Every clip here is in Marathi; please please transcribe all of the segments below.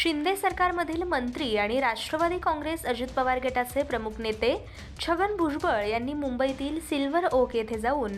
शिंदे सरकारमधील मंत्री आणि राष्ट्रवादी काँग्रेस अजित पवार गटाचे प्रमुख नेते छगन भुजबळ यांनी मुंबईतील सिल्वर ओक येथे जाऊन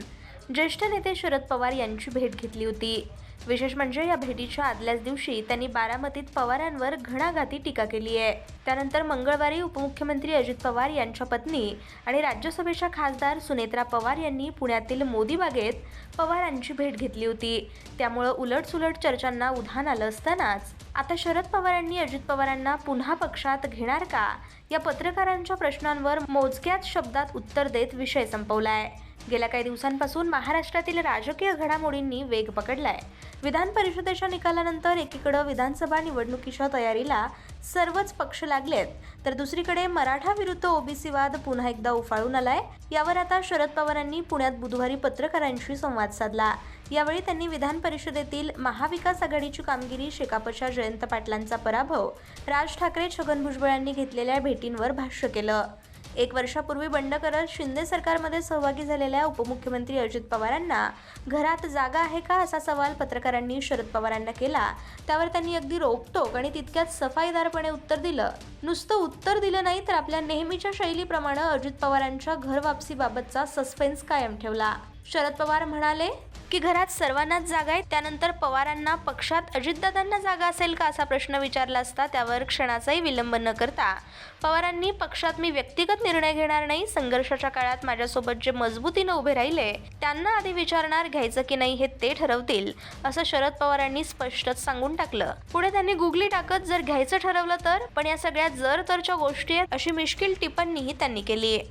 ज्येष्ठ नेते शरद पवार यांची भेट घेतली होती. विशेष म्हणजे या भेटीच्या आदल्याच दिवशी त्यांनी बारामतीत पवारांवर घणाघाती टीका केली आहे. त्यानंतर मंगळवारी उपमुख्यमंत्री अजित पवार यांच्या पत्नी आणि राज्यसभेच्या खासदार सुनेत्रा पवार यांनी पुण्यातील मोदी बागेत पवारांची भेट घेतली होती. त्यामुळं उलटसुलट चर्चांना उधाण आलं असतानाच आता शरद पवारांनी अजित पवारांना पुन्हा पक्षात घेणार का? या पत्रकारांच्या प्रश्नांवर मोजक्याच शब्दात उत्तर देत विषय संपवलाय. गेल्या काही दिवसांपासून महाराष्ट्रातील राजकीय घडामोडींनी वेग पकडलाय. विधान परिषदेच्या निकालानंतर एकीकडं विधानसभा निवडणुकीच्या तयारीला सर्वच पक्ष लागलेत तर दुसरीकडे मराठा विरुद्ध ओबीसी वाद पुन्हा एकदा उफाळून आलाय. यावर आता शरद पवारांनी पुण्यात बुधवारी पत्रकारांशी संवाद साधला. यावेळी त्यांनी विधान परिषदेतील महाविकास आघाडीची कामगिरी शेकापच्या जयंत पाटलांचा पराभव राज ठाकरे छगन भुजबळ यांनी घेतलेल्या भेटींवर भाष्य केलं. एक वर्षापूर्वी बंड करत शिंदे सरकारमध्ये सहभागी झालेल्या उपमुख्यमंत्री अजित पवारांना घरात जागा आहे का असा सवाल पत्रकारांनी शरद पवारांना केला. त्यावर त्यांनी अगदी रोकटोक आणि तितक्याच सफाईदारपणे उत्तर दिलं. नुसतं उत्तर दिलं नाही तर आपल्या नेहमीच्या शैलीप्रमाणे अजित पवारांच्या घर वापसीबाबतचा सस्पेन्स कायम ठेवला. शरद पवार म्हणाले की घरात सर्वांनाच जागा आहे त्यानंतर पवारांना पक्षात अजितदादांना जागा असेल का असा प्रश्न विचारला असता त्यावर क्षणाचाही विलंब न करता. पवारांनी पक्षात मी व्यक्तिगत निर्णय घेणार नाही संघर्षाच्या काळात माझ्यासोबत जे मजबूतीनं उभे राहिले त्यांना आधी विचारणार घ्यायचं की नाही हे ते ठरवतील असं शरद पवारांनी स्पष्टच सांगून टाकलं. पुढे त्यांनी गुगली टाकत जर घ्यायचं ठरवलं तर पण या सगळ्या जर तरच्या गोष्टी आहेत अशी मिश्किल टिप्पणीही त्यांनी केली. आहे